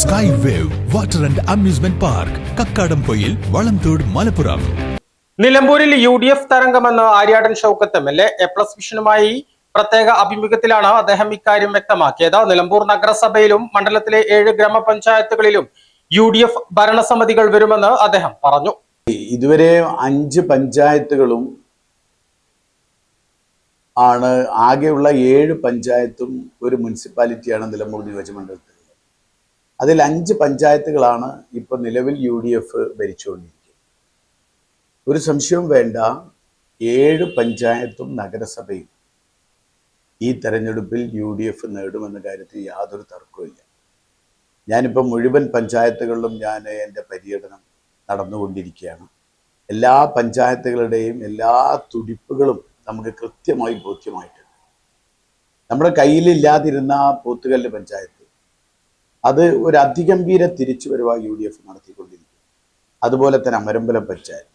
Sky wave water and amusement park Kakkadampoyil Valamthode Malappuram നിലമ്പൂരിൽ U D F തരംഗമെന്ന് Aryadan Shoukath M L A plus വിഷനുമായി പ്രത്യേക അഭിമുഖത്തിലാണ് അദ്ദേഹം ഇക്കാര്യം വ്യക്തമാക്കിയത്. നിലമ്പൂർ നഗരസഭയിലും മണ്ഡലത്തിലെ ഏഴ് ഗ്രാമപഞ്ചായത്തുകളിലും യു ഡി എഫ് ഭരണസമിതികൾ വരുമെന്ന് അദ്ദേഹം പറഞ്ഞു. ഇതുവരെ അഞ്ച് പഞ്ചായത്തുകളും ആണ് ആകെയുള്ള ഏഴ് പഞ്ചായത്തും ഒരു മുനിസിപ്പാലിറ്റിയാണ് നിലമ്പൂർ നിയോജകമണ്ഡലത്തിൽ അതിൽ അഞ്ച് പഞ്ചായത്തുകളാണ് ഇപ്പോൾ നിലവിൽ യു ഡി എഫ് ഭരിച്ചുകൊണ്ടിരിക്കുന്നത്. ഒരു സംശയവും വേണ്ട ഏഴ് പഞ്ചായത്തും നഗരസഭയും ഈ തെരഞ്ഞെടുപ്പിൽ യു ഡി എഫ് നേടുമെന്ന കാര്യത്തിൽ യാതൊരു തർക്കവുമില്ല. ഞാനിപ്പോൾ മുഴുവൻ പഞ്ചായത്തുകളിലും ഞാൻ എന്റെ പര്യടനം നടന്നുകൊണ്ടിരിക്കുകയാണ്. എല്ലാ പഞ്ചായത്തുകളുടെയും എല്ലാ തുടിപ്പുകളും നമുക്ക് കൃത്യമായി ബോധ്യമായിട്ടുണ്ട്. നമ്മുടെ കയ്യിലില്ലാതിരുന്ന പോത്തുകല്ല് പഞ്ചായത്ത് അത് ഒരു അതിഗംഭീര തിരിച്ചുവരവായി യു ഡി എഫ് നടത്തിക്കൊണ്ടിരിക്കും അതുപോലെ തന്നെ അമരമ്പലം പഞ്ചായത്ത്.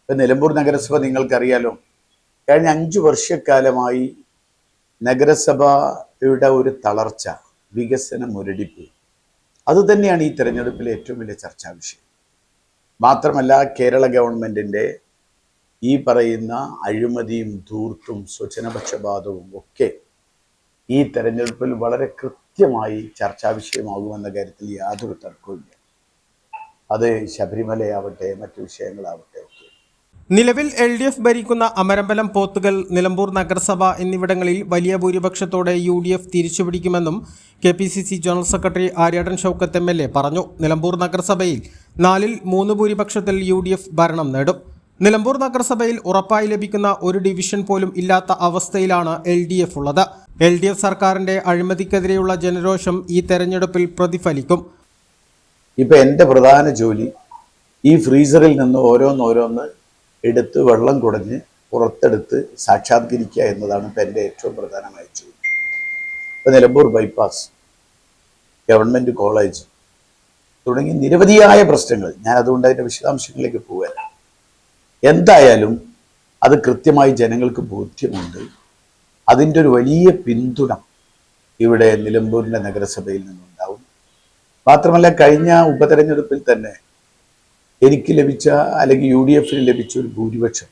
ഇപ്പം നിലമ്പൂർ നഗരസഭ നിങ്ങൾക്കറിയാലോ കഴിഞ്ഞ അഞ്ച് വർഷക്കാലമായി നഗരസഭയുടെ ഒരു തളർച്ച വികസന മുരടിപ്പ് അതുതന്നെയാണ് ഈ തെരഞ്ഞെടുപ്പിലെ ഏറ്റവും വലിയ ചർച്ചാ വിഷയം. മാത്രമല്ല കേരള ഗവൺമെന്റിന്റെ ഈ പറയുന്ന അഴിമതിയും ധൂർത്തും സ്വജനപക്ഷപാതവും ഒക്കെ ഈ തെരഞ്ഞെടുപ്പിൽ വളരെ കൃത്യമായി ചർച്ചാ വിഷയമാകുമെന്ന കാര്യത്തിൽ യാതൊരു തർക്കവുമില്ല. അത് ശബരിമലയാവട്ടെ മറ്റു വിഷയങ്ങളാവട്ടെ ഒക്കെ. നിലവിൽ എൽ ഡി എഫ് ഭരിക്കുന്ന അമരമ്പലം പോത്തുകൽ നിലമ്പൂർ നഗരസഭ എന്നിവിടങ്ങളിൽ വലിയ ഭൂരിപക്ഷത്തോടെ U D F തിരിച്ചുപിടിക്കുമെന്നും K P C C general secretary Aryadan Shoukath M L A പറഞ്ഞു. നിലമ്പൂർ നഗരസഭയിൽ നാലിൽ മൂന്ന് ഭൂരിപക്ഷത്തിൽ യു ഡി എഫ് ഭരണം നേടും. നിലമ്പൂർ നഗരസഭയിൽ ഉറപ്പായി ലഭിക്കുന്ന ഒരു ഡിവിഷൻ പോലും ഇല്ലാത്ത അവസ്ഥയിലാണ് എൽ ഡി എഫ് ഉള്ളത്. എൽ ഡി എഫ് സർക്കാരിന്റെ അഴിമതിക്കെതിരെയുള്ള ജനരോഷം ഈ തെരഞ്ഞെടുപ്പിൽ പ്രതിഫലിക്കും. ഇപ്പൊ എന്റെ പ്രധാന ജോലി ഈ ഫ്രീസറിൽ നിന്ന് ഓരോന്നോരോന്ന് എടുത്ത് വെള്ളം കുടഞ്ഞ് പുറത്തെടുത്ത് സാക്ഷാത്കരിക്കുക എന്നതാണ് ഇപ്പം എന്റെ ഏറ്റവും പ്രധാനമായ ജോലി. ഇപ്പം നിലമ്പൂർ ബൈപ്പാസ് ഗവൺമെന്റ് കോളേജ് തുടങ്ങി നിരവധിയായ പ്രശ്നങ്ങൾ. ഞാൻ അതുകൊണ്ട് അതിന്റെ വിശദാംശങ്ങളിലേക്ക് പോകാൻ എന്തായാലും അത് കൃത്യമായി ജനങ്ങൾക്ക് ബോധ്യമുണ്ട്. അതിന്റെ ഒരു വലിയ പിന്തുണ ഇവിടെ നിലമ്പൂരിന്റെ നഗരസഭയിൽ നിന്നുണ്ടാവും. മാത്രമല്ല കഴിഞ്ഞ ഉപതെരഞ്ഞെടുപ്പിൽ തന്നെ എനിക്ക് ലഭിച്ച അല്ലെങ്കിൽ യു ഡി എഫിന് ലഭിച്ച ഒരു ഭൂരിപക്ഷം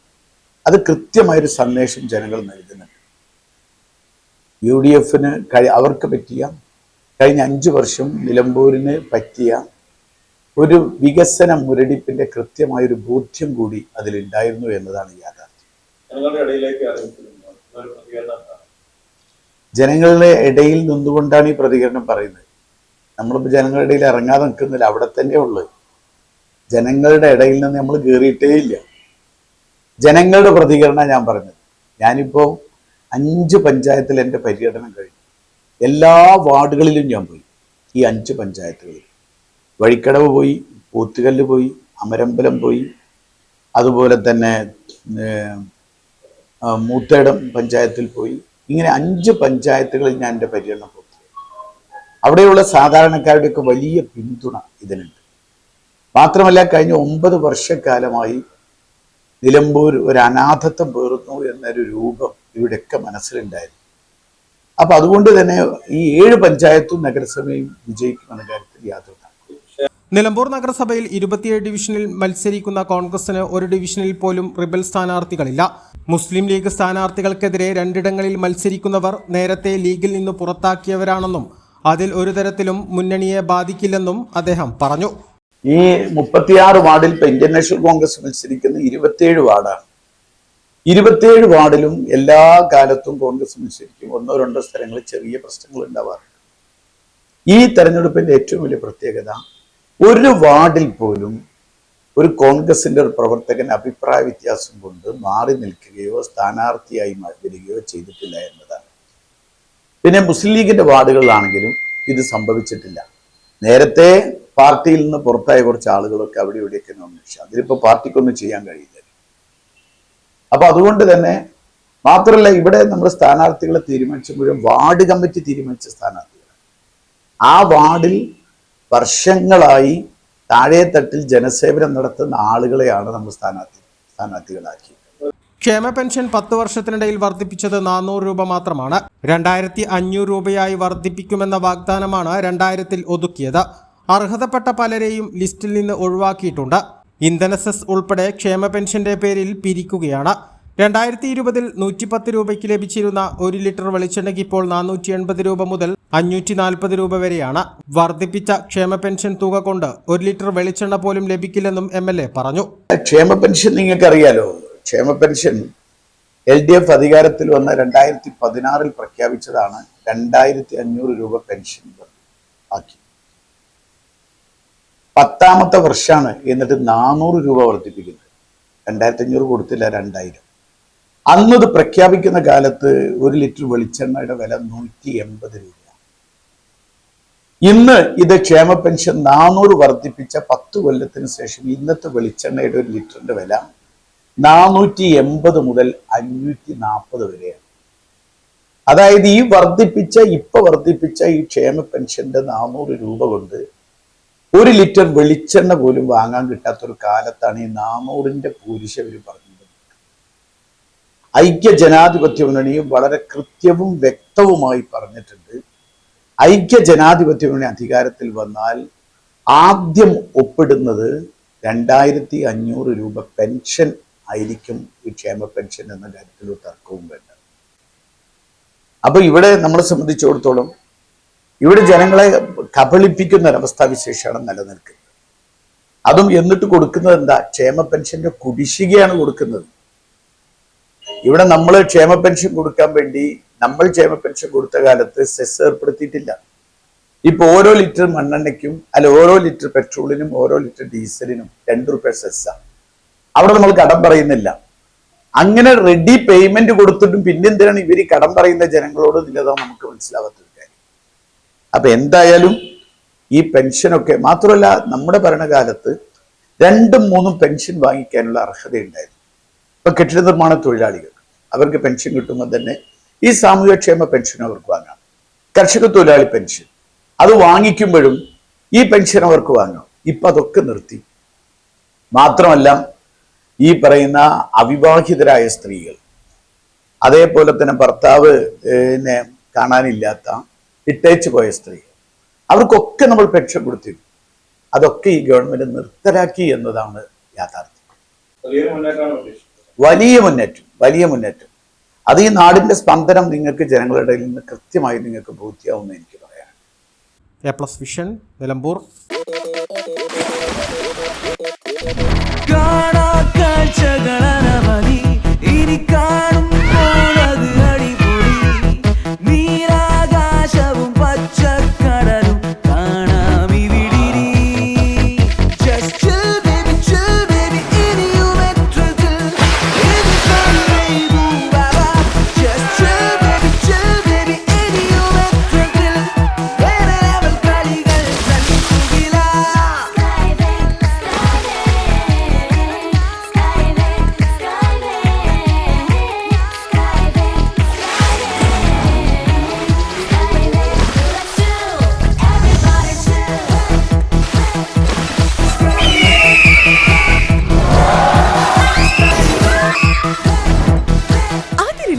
അത് കൃത്യമായൊരു സന്ദേശം ജനങ്ങൾ നൽകുന്നുണ്ട്. യു ഡി എഫിന് കഴി അവർക്ക് പറ്റിയ കഴിഞ്ഞ അഞ്ച് വർഷം നിലമ്പൂരിന് പറ്റിയ ഒരു വികസന മുരടിപ്പിന്റെ കൃത്യമായൊരു ബോധ്യം കൂടി അതിലുണ്ടായിരുന്നു എന്നതാണ് യാഥാർത്ഥ്യം. ജനങ്ങളുടെ ഇടയിൽ നിന്നുകൊണ്ടാണ് ഈ പ്രതികരണം പറയുന്നത്. നമ്മളിപ്പോൾ ജനങ്ങളുടെ ഇടയിൽ ഇറങ്ങാതെ നിൽക്കുന്നില്ല അവിടെ തന്നെ ഉള്ളത് ജനങ്ങളുടെ ഇടയിൽ നിന്ന് നമ്മൾ കയറിയിട്ടേ ഇല്ല. ജനങ്ങളുടെ പ്രതികരണം ഞാൻ പറഞ്ഞത്. ഞാനിപ്പോൾ അഞ്ച് പഞ്ചായത്തിൽ എന്റെ പര്യടനം കഴിഞ്ഞു. എല്ലാ വാർഡുകളിലും ഞാൻ പോയി. ഈ അഞ്ച് പഞ്ചായത്തുകളിൽ. വഴിക്കടവ് പോയി പോത്തുകല്ല് പോയി അമരമ്പലം പോയി. അതുപോലെ തന്നെ മൂത്തേടം പഞ്ചായത്തിൽ പോയി. ഇങ്ങനെ അഞ്ച് പഞ്ചായത്തുകളിൽ ഞാൻ എന്റെ പര്യടനം പോയി അവിടെയുള്ള സാധാരണക്കാരുടെയൊക്കെ വലിയ പിന്തുണ ഇതിനുണ്ട്. മാത്രമല്ല കഴിഞ്ഞ ഒമ്പത് വർഷക്കാലമായി നിലമ്പൂർ ഒരു അനാഥത്വം പേറുന്നു എന്നൊരു രൂപം ഇവിടെയൊക്കെ മനസ്സിലുണ്ടായിരുന്നു. അപ്പം അതുകൊണ്ട് തന്നെ ഈ ഏഴ് പഞ്ചായത്തും നഗരസഭയും വിജയിക്കുമെന്ന കാര്യത്തിൽ യാതൊരു. നിലമ്പൂർ നഗരസഭയിൽ ഇരുപത്തിയേഴ് ഡിവിഷനിൽ മത്സരിക്കുന്ന കോൺഗ്രസിന് ഒരു ഡിവിഷനിൽ പോലും റിബൽ സ്ഥാനാർത്ഥികളില്ല. മുസ്ലിം ലീഗ് സ്ഥാനാർത്ഥികൾക്കെതിരെ രണ്ടിടങ്ങളിൽ മത്സരിക്കുന്നവർ നേരത്തെ ലീഗിൽ നിന്ന് പുറത്താക്കിയവരാണെന്നും അതിൽ ഒരു തരത്തിലും മുന്നണിയെ ബാധിക്കില്ലെന്നും അദ്ദേഹം പറഞ്ഞു. ഈ മുപ്പത്തിയാറ് വാർഡിൽ ഇപ്പൊ ഇന്ത്യൻ നാഷണൽ കോൺഗ്രസ് മത്സരിക്കുന്ന ഇരുപത്തിയേഴ് വാർഡാണ്. ഇരുപത്തിയേഴ് വാർഡിലും എല്ലാ കാലത്തും കോൺഗ്രസ് മത്സരിക്കും. ഒന്നോ രണ്ടോ സ്ഥലങ്ങളിൽ ചെറിയ പ്രശ്നങ്ങൾ ഉണ്ടാവാറുണ്ട്. ഈ തെരഞ്ഞെടുപ്പിന്റെ ഏറ്റവും വലിയ പ്രത്യേകത ഒരു വാർഡിൽ പോലും ഒരു കോൺഗ്രസിന്റെ ഒരു പ്രവർത്തകൻ അഭിപ്രായ വ്യത്യാസം കൊണ്ട് മാറി നിൽക്കുകയോ സ്ഥാനാർത്ഥിയായി വരികയോ ചെയ്തിട്ടില്ല എന്നതാണ്. പിന്നെ മുസ്ലിം ലീഗിന്റെ വാർഡുകളിലാണെങ്കിലും ഇത് സംഭവിച്ചിട്ടില്ല. നേരത്തെ പാർട്ടിയിൽ നിന്ന് പുറത്തായ കുറച്ച് ആളുകളൊക്കെ അവിടെ ഇവിടെയൊക്കെ നോമിനേഷൻ അതിലിപ്പോ പാർട്ടിക്കൊന്നും ചെയ്യാൻ കഴിയില്ല. അപ്പൊ അതുകൊണ്ട് തന്നെ മാത്രമല്ല ഇവിടെ നമ്മൾ സ്ഥാനാർത്ഥികളെ തീരുമാനിച്ച മുഴുവൻ വാർഡ് കമ്മിറ്റി തീരുമാനിച്ച സ്ഥാനാർത്ഥികൾ ആ വാർഡിൽ വർഷങ്ങളായി താഴെത്തട്ടിൽ ജനസേവനം നടത്തുന്ന ആളുകളെയാണ് നമ്മൾ സ്ഥാനാർത്ഥി സ്ഥാനാർത്ഥികളാക്കി. ക്ഷേമ പെൻഷൻ പത്ത് വർഷത്തിനിടയിൽ വർദ്ധിപ്പിച്ചത് നാനൂറ് രൂപ മാത്രമാണ്. രണ്ടായിരത്തി അഞ്ഞൂറ് രൂപയായി വർദ്ധിപ്പിക്കുമെന്ന വാഗ്ദാനമാണ് രണ്ടായിരത്തിൽ ഒതുക്കിയത്. അർഹതപ്പെട്ട പലരെയും ലിസ്റ്റിൽ നിന്ന് ഒഴിവാക്കിയിട്ടുണ്ട്. ഇന്ധന സെസ് ഉൾപ്പെടെ ക്ഷേമ പെൻഷന്റെ പേരിൽ പിരിക്കുകയാണ്. രണ്ടായിരത്തി ഇരുപതിൽ നൂറ്റിപ്പത്ത് രൂപയ്ക്ക് ലഭിച്ചിരുന്ന ഒരു ലിറ്റർ വെളിച്ചെണ്ണയ്ക്ക് ഇപ്പോൾ നാനൂറ്റി എൺപത് രൂപ മുതൽ അഞ്ഞൂറ്റി നാൽപ്പത് രൂപ വരെയാണ് വർദ്ധിപ്പിച്ച ക്ഷേമ പെൻഷൻ തുക കൊണ്ട് ഒരു ലിറ്റർ വെളിച്ചെണ്ണ പോലും ലഭിക്കില്ലെന്നും എം എൽ എ പറഞ്ഞു. ക്ഷേമ പെൻഷൻ നിങ്ങൾക്ക് അറിയാലോ ക്ഷേമ പെൻഷൻ എൽ ഡി എഫ് അധികാരത്തിൽ വന്ന രണ്ടായിരത്തി പതിനാറിൽ പ്രഖ്യാപിച്ചതാണ് രണ്ടായിരത്തി അഞ്ഞൂറ് രൂപ പെൻഷൻ ആക്കി. പത്താമത്തെ വർഷമാണ് എന്നിട്ട് നാനൂറ് രൂപ വർദ്ധിപ്പിക്കുന്നത്. രണ്ടായിരത്തി അഞ്ഞൂറ് കൊടുത്തില്ല രണ്ടായിരം. അന്നത് പ്രഖ്യാപിക്കുന്ന കാലത്ത് ഒരു ലിറ്റർ വെളിച്ചെണ്ണയുടെ വില നൂറ്റി എൺപത് രൂപ. ഇന്ന് ഇത് ക്ഷേമ പെൻഷൻ നാനൂറ് വർദ്ധിപ്പിച്ച പത്ത് കൊല്ലത്തിന് ശേഷം ഇന്നത്തെ വെളിച്ചെണ്ണയുടെ ഒരു ലിറ്ററിന്റെ വില നാനൂറ്റി എൺപത് മുതൽ അഞ്ഞൂറ്റി നാൽപ്പത് വരെയാണ്. അതായത് ഈ വർദ്ധിപ്പിച്ച ഇപ്പൊ വർദ്ധിപ്പിച്ച ഈ ക്ഷേമ പെൻഷന്റെ നാനൂറ് രൂപ കൊണ്ട് ഒരു ലിറ്റർ വെളിച്ചെണ്ണ പോലും വാങ്ങാൻ കിട്ടാത്തൊരു കാലത്താണ് ഈ നാനൂറിന്റെ പൂരിശ ഇവർ പറഞ്ഞത്. ഐക്യ ജനാധിപത്യ മുന്നണിയും വളരെ കൃത്യവും വ്യക്തവുമായി പറഞ്ഞിട്ടുണ്ട്. ഐക്യ ജനാധിപത്യ മുന്നണി അധികാരത്തിൽ വന്നാൽ ആദ്യം ഒപ്പിടുന്നത് രണ്ടായിരത്തി അഞ്ഞൂറ് രൂപ പെൻഷൻ ആയിരിക്കും ഈ ക്ഷേമ പെൻഷൻ എന്ന കാര്യത്തിൽ തർക്കവും വേണ്ട. അപ്പൊ ഇവിടെ നമ്മളെ സംബന്ധിച്ചിടത്തോളം ഇവിടെ ജനങ്ങളെ കബളിപ്പിക്കുന്ന ഒരവസ്ഥാ വിശേഷമാണ് നിലനിൽക്കുന്നത്. അതും എന്നിട്ട് കൊടുക്കുന്നത് എന്താ? ക്ഷേമ പെൻഷന്റെ കുടിശ്ശികയാണ് കൊടുക്കുന്നത്. ഇവിടെ നമ്മൾ ക്ഷേമ പെൻഷൻ കൊടുക്കാൻ വേണ്ടി നമ്മൾ ക്ഷേമ പെൻഷൻ കൊടുത്ത കാലത്ത് സെസ് ഏർപ്പെടുത്തിയിട്ടില്ല. ഇപ്പൊ ഓരോ ലിറ്റർ മണ്ണെണ്ണയ്ക്കും അല്ല ഓരോ ലിറ്റർ പെട്രോളിനും ഓരോ ലിറ്റർ ഡീസലിനും രണ്ട് റുപ്യ സെസ്സാണ് അവിടെ നമ്മൾ കടം പറയുന്നില്ല. അങ്ങനെ റെഡി പേയ്മെന്റ് കൊടുത്തിട്ടും പിന്നെന്തിനാണ് ഇവർ കടം പറയുന്ന ജനങ്ങളോട് നിലതാണ് നമുക്ക് മനസ്സിലാവാത്തൊരു കാര്യം. അപ്പൊ എന്തായാലും ഈ പെൻഷനൊക്കെ മാത്രമല്ല നമ്മുടെ ഭരണകാലത്ത് രണ്ടും മൂന്നും പെൻഷൻ വാങ്ങിക്കാനുള്ള അർഹത ഉണ്ടായിരുന്നു ഇപ്പൊ കെട്ടിട നിർമ്മാണ തൊഴിലാളികൾ അവർക്ക് പെൻഷൻ കിട്ടുമ്പോൾ തന്നെ ഈ സാമൂഹ്യക്ഷേമ പെൻഷൻ അവർക്ക് വാങ്ങാം. കർഷക തൊഴിലാളി പെൻഷൻ. അത് വാങ്ങിക്കുമ്പോഴും ഈ പെൻഷൻ അവർക്ക് വാങ്ങാം. ഇപ്പൊ അതൊക്കെ നിർത്തി. മാത്രമല്ല ഈ പറയുന്ന അവിവാഹിതരായ സ്ത്രീകൾ അതേപോലെ തന്നെ ഭർത്താവ് കാണാനില്ലാത്ത ഇട്ടേച്ചു പോയ സ്ത്രീകൾ അവർക്കൊക്കെ നമ്മൾ പെൻഷൻ കൊടുത്തിരുന്നു. അതൊക്കെ ഈ ഗവൺമെന്റ് നിർത്തലാക്കി എന്നതാണ് യാഥാർത്ഥ്യം. വലിയ മുന്നേറ്റം വലിയ മുന്നേറ്റം. അത് ഈ നാടിന്റെ സ്പന്ദനം നിങ്ങൾക്ക് ജനങ്ങളുടെ ഇടയിൽ നിന്ന് കൃത്യമായി നിങ്ങൾക്ക് ബോധ്യമാവുമെന്ന് എനിക്ക് പറയാം എ പ്ലസ് വിഷൻ നിലമ്പൂർ. കാണാ കാഴ്ചകളി ഇനി